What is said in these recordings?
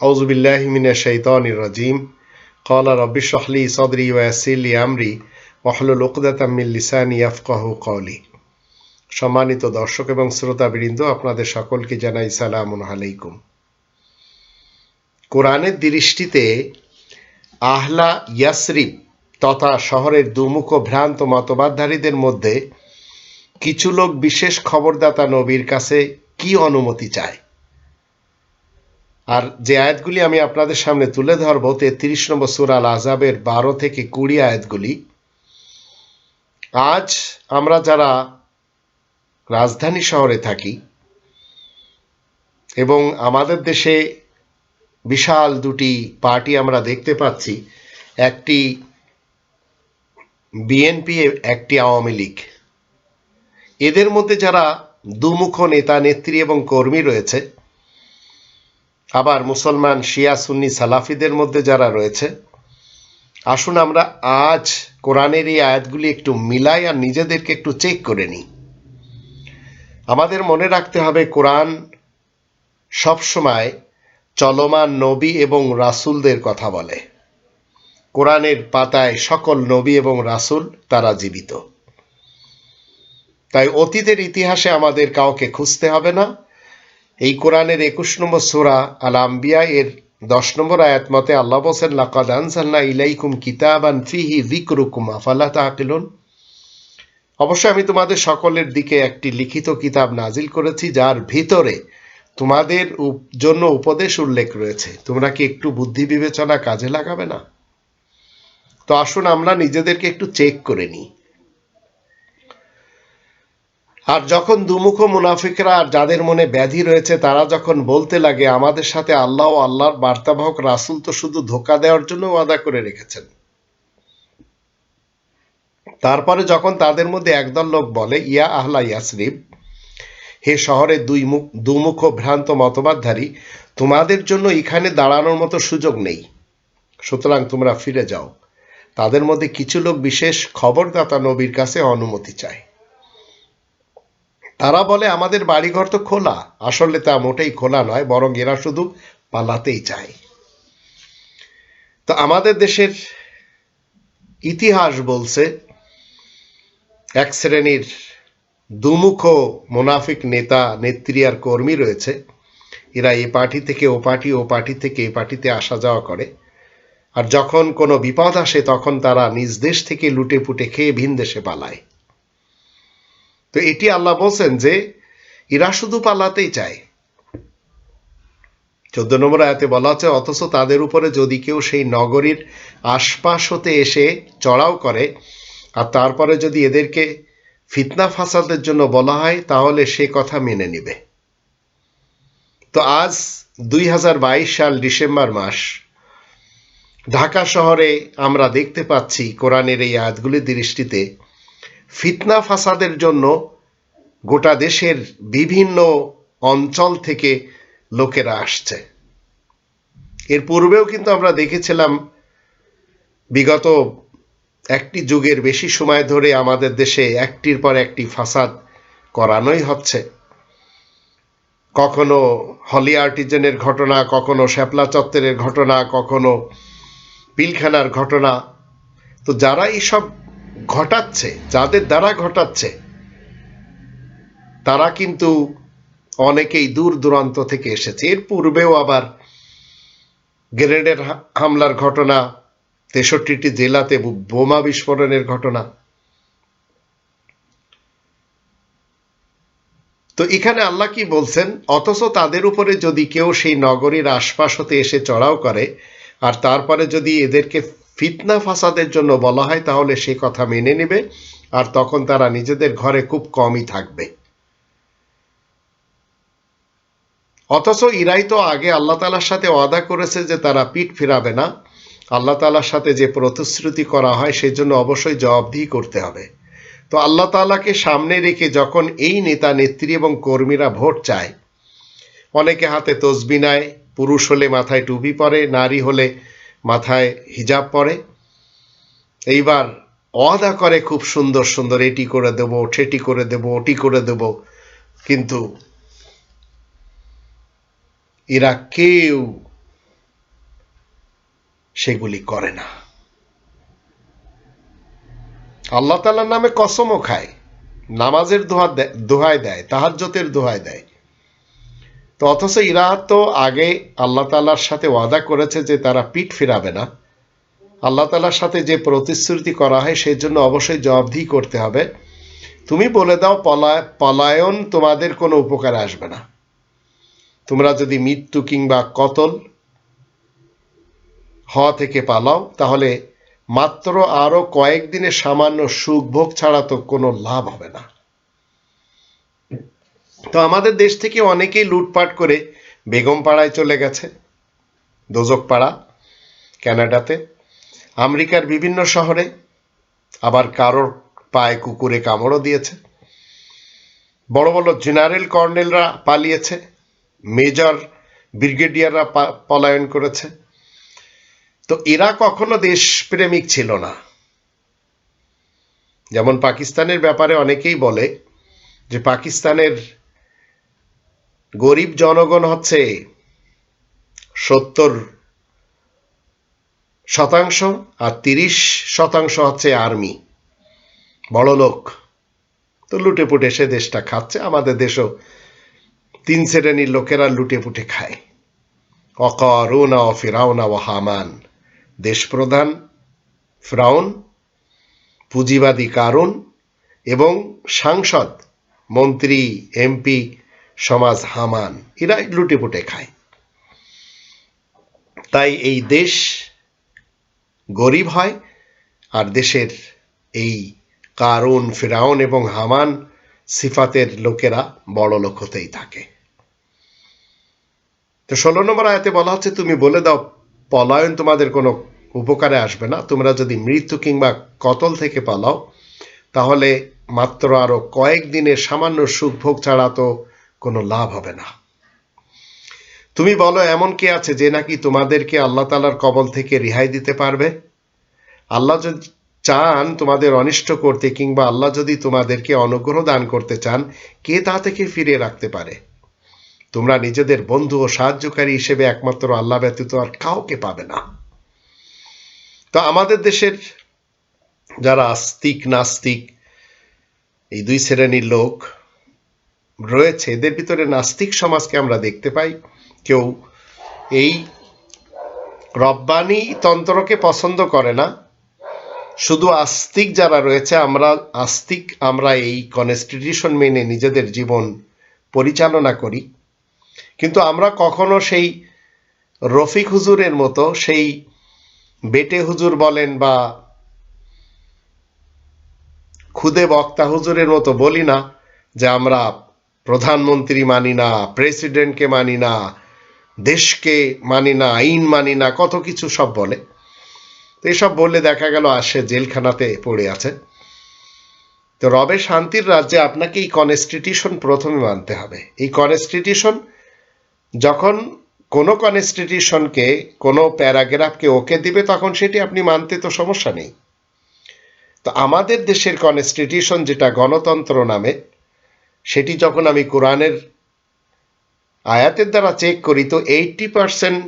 أعوذ بالله من الشيطان الرجيم قال رب اشرح لي صدري ويسر لي أمري واحلل عقدة من লিসানি يفقهوا قولي সম্মানিত দর্শক এবং শ্রোতাবৃন্দ আপনাদের সকলকে জানাই সালামুন আলাইকুম কোরআনের দৃষ্টিতে আহলা ইয়াসরিব তথা শহরের দুমুখ ভ্রান্ত মতবাদধারীদের মধ্যে কিছু লোক বিশেষ খবরদাতা নবীর কাছে কি অনুমতি চায় আর যে আয়াতগুলি আমি আপনাদের সামনে তুলে ধরবো, তেত্রিশ নম্বর সুরাল আজাবের বারো থেকে কুড়ি আয়াতগুলি। আজ আমরা যারা রাজধানী শহরে থাকি এবং আমাদের দেশে বিশাল দুটি পার্টি আমরা দেখতে পাচ্ছি, একটি বিএনপি, একটি আওয়ামী লীগ। এদের মধ্যে যারা দুমুখ নেতা, নেত্রী এবং কর্মী রয়েছে আবার মুসলমান শিয়া সুন্নি সালাফিদের মধ্যে যারা রয়েছে, আসুন আমরা আজ কোরআনের এই আয়াতগুলি একটু মিলাই আর নিজেদেরকে একটু চেক করে নিই। আমাদের মনে রাখতে হবে কোরআন সবসময় চলমান নবী এবং রাসুলদের কথা বলে। কোরআনের পাতায় সকল নবী এবং রাসুল তারা জীবিত। তাই অতীতের ইতিহাসে আমাদের কাউকে খুঁজতে হবে না এই কোরআনের একুশ নম্বর সোরা আল আম্বিয়া এর দশ নম্বর আয়াত মতে আল্লাহ বসেন লাকাদ আনসাল্লা ইলাইকুম কিতাবান ফিহি যিকরুকুম আফাল্লা অবশ্যই আমি তোমাদের সকলের দিকে একটি লিখিত কিতাব নাজিল করেছি, যার ভিতরে তোমাদের জন্য উপদেশ উল্লেখ রয়েছে। তোমরা কি একটু বুদ্ধি বিবেচনা কাজে লাগাবে না? তো আসুন আমরা নিজেদেরকে একটু চেক করে নিই। আর যখন দুমুখ মুনাফিকরা আর যাদের মনে ব্যাধি রয়েছে, তারা যখন বলতে লাগে, আমাদের সাথে আল্লাহ ও আল্লাহর বার্তাবাহক রাসুল তো শুধু ধোকা দেওয়ার জন্য ওয়াদা করে রেখেছেন। তারপরে যখন তাদের মধ্যে একদল লোক বলে, ইয়া আহলা ইয়াসরিব হে শহরে দুই মুখ, দুমুখ ভ্রান্ত মতবাদধারী, তোমাদের জন্য এখানে দাঁড়ানোর মতো সুযোগ নেই। সুতরাং তোমরা ফিরে যাও। তাদের মধ্যে কিছু লোক বিশেষ খবরদাতা নবীর কাছে অনুমতি চায়। তারা বলে, আমাদের বাড়িঘর তো খোলা। আসলে তা মোটেই খোলা নয়, বরং এরা শুধু পালাতেই চায়। তো আমাদের দেশের ইতিহাস বলছে, এক শ্রেণির দুমুখ মোনাফিক নেতা, নেত্রী আর কর্মী রয়েছে। এরা এ পার্টি থেকে ও পার্টি ও পার্টি থেকে এ পার্টিতে আসা যাওয়া করে। আর যখন কোনো বিপদ আসে, তখন তারা নিজ দেশ থেকে লুটে পুটে খেয়ে ভিন দেশে পালায়। তো এটি আল্লাহ বলছেন যে, এরা শুধু পালাতেই চায়। চোদ্দ নম্বর আয়াতে বলা হচ্ছে অথচ তাদের উপরে যদি কেউ সেই নগরীর আশপাশ হতে এসে চড়াও করে, আর তারপরে যদি এদেরকে ফিতনা ফাসাদের জন্য বলা হয়, তাহলে সে কথা মেনে নিবে। তো আজ দুই হাজার বাইশ সাল ডিসেম্বর মাস, ঢাকা শহরে আমরা দেখতে পাচ্ছি কোরআনের এই আয়াতগুলির দৃষ্টিতে ফিতনা ফাসাদের জন্য গোটা দেশের বিভিন্ন অঞ্চল থেকে লোকেরা আসছে। এর পূর্বেও কিন্তু আমরা দেখেছিলাম, বিগত একটি যুগের বেশি সময় ধরে আমাদের দেশে একটির পর একটি ফাসাদ করানোই হচ্ছে। কখনো হলি আর্টিজেনের ঘটনা, কখনো শ্যাপলা চত্বরের ঘটনা, কখনো পিলখানার ঘটনা। তো যারা এইসব ঘটাচ্ছে, যাদের দ্বারা ঘটাচ্ছে, তারা কিন্তু অনেকেই দূর দূরান্ত থেকে এসেছে। এর পূর্বেও আবার গ্রেনেডের হামলার ঘটনা, তেষট্টিটি জেলাতে বোমা বিস্ফোরণের ঘটনা। তো এখানে আল্লাহ কি বলছেন? অথচ তাদের উপরে যদি কেউ সেই নগরীর আশপাশ হতে এসে চড়াও করে, আর তারপরে যদি এদেরকে ফিতনা ফাসাদের জন্য বলা হয়, তাহলে সে কথা মেনে নেবে আর তখন তারা নিজেদের ঘরে খুব কমই থাকবে। অথচ ইরাই তো আগে আল্লাহ তালার সাথে ওয়াদা করেছে যে তারা পিঠ ফিরাবে না। আল্লাহ তালার সাথে যে প্রতিশ্রুতি করা হয়, সেজন্য অবশ্যই জবাবদিহি করতে হবে। তো আল্লাহ তালাকে সামনে রেখে যখন এই নেতা, নেত্রী এবং কর্মীরা ভোট চায়, অনেকে হাতে তসবি নেয়, পুরুষ হলে মাথায় টুপি পরে, নারী হলে মাথায় হিজাব পরে। এইবার অদা করে খুব সুন্দর সুন্দর, এটি করে দেব ঠেটি করে দেব, ওটি করে দেব। কিন্তু এরা কেউ সেগুলি করে না। আল্লাহ তালার নামে কসমও খায়। নামাজের দোহা দোহাই দেয় তাহাজ্যতের দোহাই দেয়। তো অথচ ইরা তো আগে আল্লাহ তালার সাথে ওয়াদা করেছে যে তারা পিঠ ফিরাবে না। আল্লাহ তালার সাথে যে প্রতিশ্রুতি করা হয় সেই জন্য অবশ্যই জবাবদিহি করতে হবে। তুমি বলে দাও পলায় পলায়ন তোমাদের কোনো উপকারে আসবে না। তোমরা যদি মৃত্যু কিংবা কতল হওয়া থেকে পালাও, তাহলে মাত্র আরও কয়েকদিনের সামান্য সুখ ভোগ ছাড়া তো কোনো লাভ হবে না। তো আমাদের দেশ থেকে অনেকেই লুটপাট করে বেগম পাড়ায় চলে গেছে দোজক পাড়া ক্যানাডাতে। আমেরিকার বিভিন্ন শহরে আবার কারোর পায়ে কুকুরে কামড়ও দিয়েছে। বড় বড় জেনারেল কর্নেলরা পালিয়েছে, মেজর ব্রিগেডিয়াররা পলায়ন করেছে। তো এরা কখনো দেশপ্রেমিক ছিল না। যেমন পাকিস্তানের ব্যাপারে অনেকেই বলে যে পাকিস্তানের গরিব জনগণ হচ্ছে সত্তর শতাংশ আর তিরিশ শতাংশ হচ্ছে আর্মি। বড় লোক। তো লুটে পুটে সে দেশটা খাচ্ছে, আমাদের দেশও তিন শ্রেণির লোকেরা লুটে পুটে খায়। অকরুনা ও ফিরাউনা ও হামান, দেশপ্রধান, ফ্রাউন, পুঁজিবাদী কারণ এবং সাংসদ, মন্ত্রী, এমপি সমাজ হামান এরা লুটে পুটে খায়। তাই এই দেশ গরিব হয়, আর দেশের এই কারণ ফেরাউন এবং হামান সিফাতের লোকেরা বড় লোক হতেই থাকে। তো ষোলো নম্বর আয়াতে বলা হচ্ছে, তুমি বলে দাও, পলায়ন তোমাদের কোনো উপকারে আসবে না। তোমরা যদি মৃত্যু কিংবা কতল থেকে পালাও, তাহলে মাত্র আরও কয়েক দিনের সামান্য সুখ ভোগ ছাড়া তো কোনো লাভ হবে না। তুমি বলো, এমন কে আছে যে নাকি তোমাদেরকে আল্লাহ তালার কবল থেকে রেহাই দিতে পারবে? আল্লাহ যদি চান তোমাদের অনিষ্ট করতে কিংবা আল্লাহ যদি তোমাদেরকে অনুগ্রহ দান করতে চান, কে তা থেকে ফিরিয়ে রাখতে পারে? তোমরা নিজেদের বন্ধু ও সাহায্যকারী হিসেবে একমাত্র আল্লাহ ব্যতীত আর কাউকে পাবে না। তো আমাদের দেশের যারা আস্তিক, নাস্তিক, এই দুই শ্রেণির লোক রয়েছে, এদের ভিতরে নাস্তিক সমাজকে আমরা দেখতে পাই। কেউ এই রব্বানি তন্ত্রকে পছন্দ করে না। শুধু আস্তিক যারা রয়েছে, আমরা আস্তিক, আমরা এই কনস্টিটিউশন মেনে নিজেদের জীবন পরিচালনা করি। কিন্তু আমরা কখনো সেই রফিক হুজুরের মতো, সেই বেটে হুজুর বলেন বা খুদে বক্তা হুজুরের মতো বলি না যে আমরা প্রধানমন্ত্রী মানি না, প্রেসিডেন্টকে মানি না, দেশকে মানি না, আইন মানি না, কত কিছু সব বলে। তো এসব বললে দেখা গেল আসে জেলখানাতে পড়ে আছে। তো রবে শান্তির রাজ্যে আপনাকে এই কনস্টিটিউশন প্রথমে মানতে হবে। এই কনস্টিটিউশন যখন কোনো কনস্টিটিউশনকে কোনো প্যারাগ্রাফকে ওকে দিবে, তখন সেটি আপনি মানতে তো সমস্যা নেই। তো আমাদের দেশের কনস্টিটিউশন যেটা গণতন্ত্র নামে সেটি যখন আমি কোরআনের আয়াতের দ্বারা চেক করি, তো এইটটি পারসেন্ট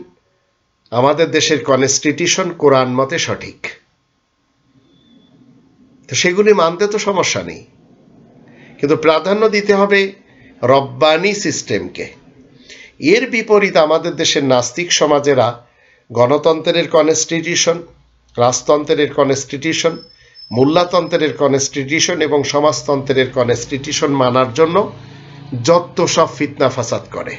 আমাদের দেশের কনস্টিটিউশন কোরআন মতে সঠিক। তো সেগুলি মানতে তো সমস্যা নেই। কিন্তু প্রাধান্য দিতে হবে রব্বানি সিস্টেমকে এর বিপরীত আমাদের দেশের নাস্তিক সমাজেরা গণতন্ত্রের কনস্টিটিউশন রাজতন্ত্রের কনস্টিটিউশন মূল্যতন্ত্রের কনস্টিটিউশন এবং সমাজতন্ত্রের কনস্টিটিউশন মানার জন্য যত সব ফিতনা ফাসাদ করে।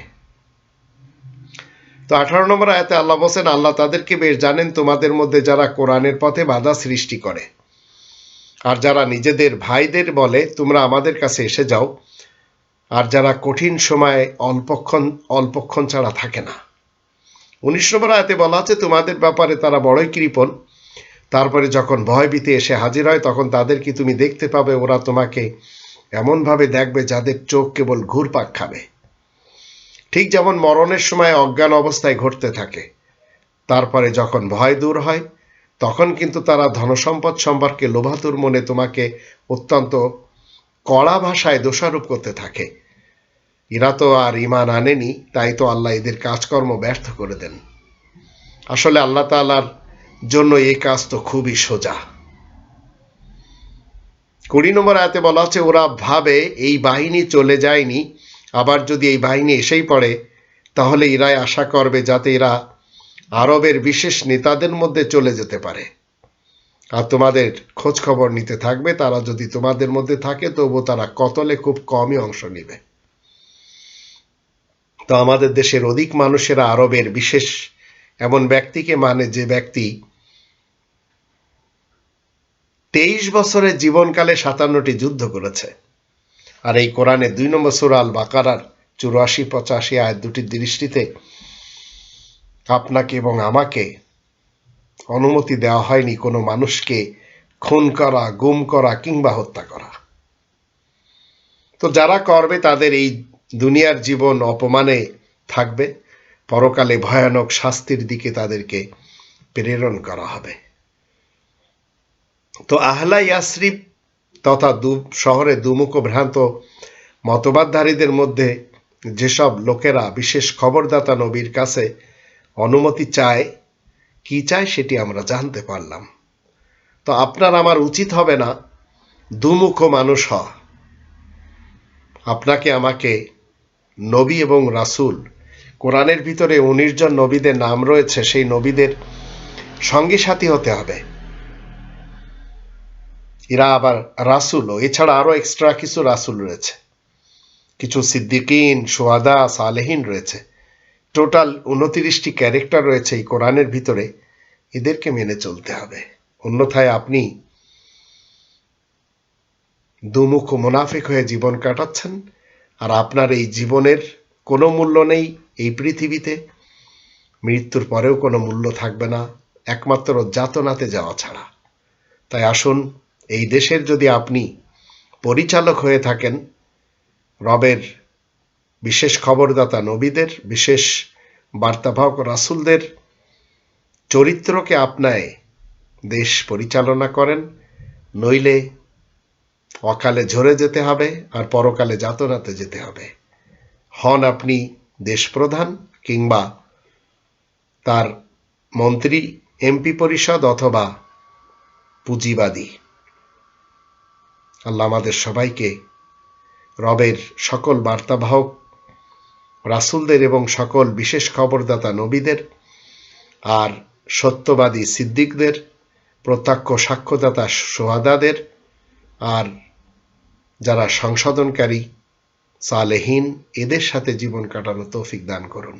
তো আঠারো নম্বর আয়াতে আল্লাহ বলছেন, আল্লাহ তাদেরকে বেশ জানেন তোমাদের মধ্যে যারা কোরআনের পথে বাধা সৃষ্টি করে। আর যারা নিজেদের ভাইদের বলে, তোমরা আমাদের কাছে এসে যাও। আর যারা কঠিন সময়ে অল্পক্ষণ অল্পক্ষণ ছাড়া থাকে না। উনিশ নম্বর আয়াতে বলা আছে, তোমাদের ব্যাপারে তারা বড়ই কৃপণ। তারপরে যখন ভয়ভীতি এসে হাজির হয়, তখন তাদেরকে তুমি দেখতে পাবে? ওরা তোমাকে এমনভাবে দেখবে যাদের চোখ কেবল ঘুরপাক খাবে। ঠিক যেমন মরণের সময় অজ্ঞান অবস্থায় ঘটতে থাকে, তারপরে যখন ভয় দূর হয়, তখন কিন্তু তারা ধনসম্পদ সম্পর্কে লোভাতুর মনে তোমাকে অত্যন্ত কড়া ভাষায় দোষারোপ করতে থাকে। এরা তো আর ইমান আনেনি, তাই তো আল্লাহ এদের কাজকর্ম ব্যর্থ করে দেন। আসলে আল্লাহ তালার জন্য এই কাজ তো খুবই সোজা। কুড়ি নম্বর আয়াতে বলা হচ্ছে, ওরা ভাবে এই বাহিনী চলে যায়নি, আবার যদি এই বাহিনী এসেই পড়ে, তাহলে এরাই আশা করবে যাতে এরা আরবের বিশেষ নেতাদের মধ্যে চলে যেতে পারে। আর তোমাদের খোঁজ খবর নিতে থাকবে, তারা যদি তোমাদের মধ্যে থাকে তবু তারা কতলে খুব কমই অংশ নেবে। তো আমাদের দেশের অধিক মানুষেরা আরবের বিশেষ এমন ব্যক্তিকে মানে যে ব্যক্তি তেইশ বছরের জীবনকালে সাতান্নটি যুদ্ধ করেছে। আর এই কোরআনে দুই নম্বর সুরাল বাকারার চুরাশি, পঁচাশি আয় দুটির দৃষ্টিতে আপনাকে এবং আমাকে অনুমতি দেওয়া হয়নি কোনো মানুষকে খুন করা, গুম করা কিংবা হত্যা করা। তো যারা করবে তাদের এই দুনিয়ার জীবন অপমানে থাকবে। পরকালে ভয়ানক শাস্তির দিকে তাদেরকে প্রেরণ করা হবে। তো আহলা ইয়াসরিফ তথা দু, শহরে দুমুখ ভ্রান্ত মতবাদধারীদের মধ্যে যেসব লোকেরা বিশেষ খবরদাতা নবীর কাছে অনুমতি চায়, কি চায় সেটি আমরা জানতে পারলাম। তো আপনার আমার উচিত হবে না দুমুখ মানুষ হওয়া। আপনাকে আমাকে নবী এবং রাসূল কোরআনের ভিতরে উনিশ জন নবীদের নাম রয়েছে, সেই নবীদের সঙ্গী সাথী হতে হবে। এরা আবার রাসুলও এছাড়া আরও এক্সট্রা কিছু রাসুল রয়েছে। কিছু সিদ্দিকিন, সোয়াদা, সালেহীন রয়েছে। টোটাল উনতিরিশটি ক্যারেক্টার রয়েছে এই কোরআনের ভিতরে। এদেরকে মেনে চলতে হবে। অন্যথায় আপনি দুমুখ মুনাফিক হয়ে জীবন কাটাচ্ছেন, আর আপনার এই জীবনের কোনো মূল্য নেই এই পৃথিবীতে। মৃত্যুর পরেও কোনো মূল্য থাকবে না, একমাত্র যাতনাতে যাওয়া ছাড়া। তাই আসুন, এই দেশের যদি আপনি পরিচালক হয়ে থাকেন, রবের বিশেষ খবরদাতা নবীদের, বিশেষ বার্তাবাহক রাসুলদের চরিত্রকে আপনায় দেশ পরিচালনা করেন, নইলে অকালে ঝরে যেতে হবে আর পরকালে যাতনাতে যেতে হবে। হন আপনি দেশপ্রধান কিংবা তার মন্ত্রী, এমপি পরিষদ অথবা পুঁজিবাদী। আল্লাহ আমাদের সবাইকে রবের সকল বার্তাবাহক, রাসুলদের এবং সকল বিশেষ খবরদাতা নবীদের আর সত্যবাদী সিদ্দিকদের, প্রত্যক্ষ সাক্ষ্যদাতা সোহাদাদের আর যারা সংশোধনকারী সালেহীন এদের সাথে জীবন কাটানোর তৌফিক দান করুন।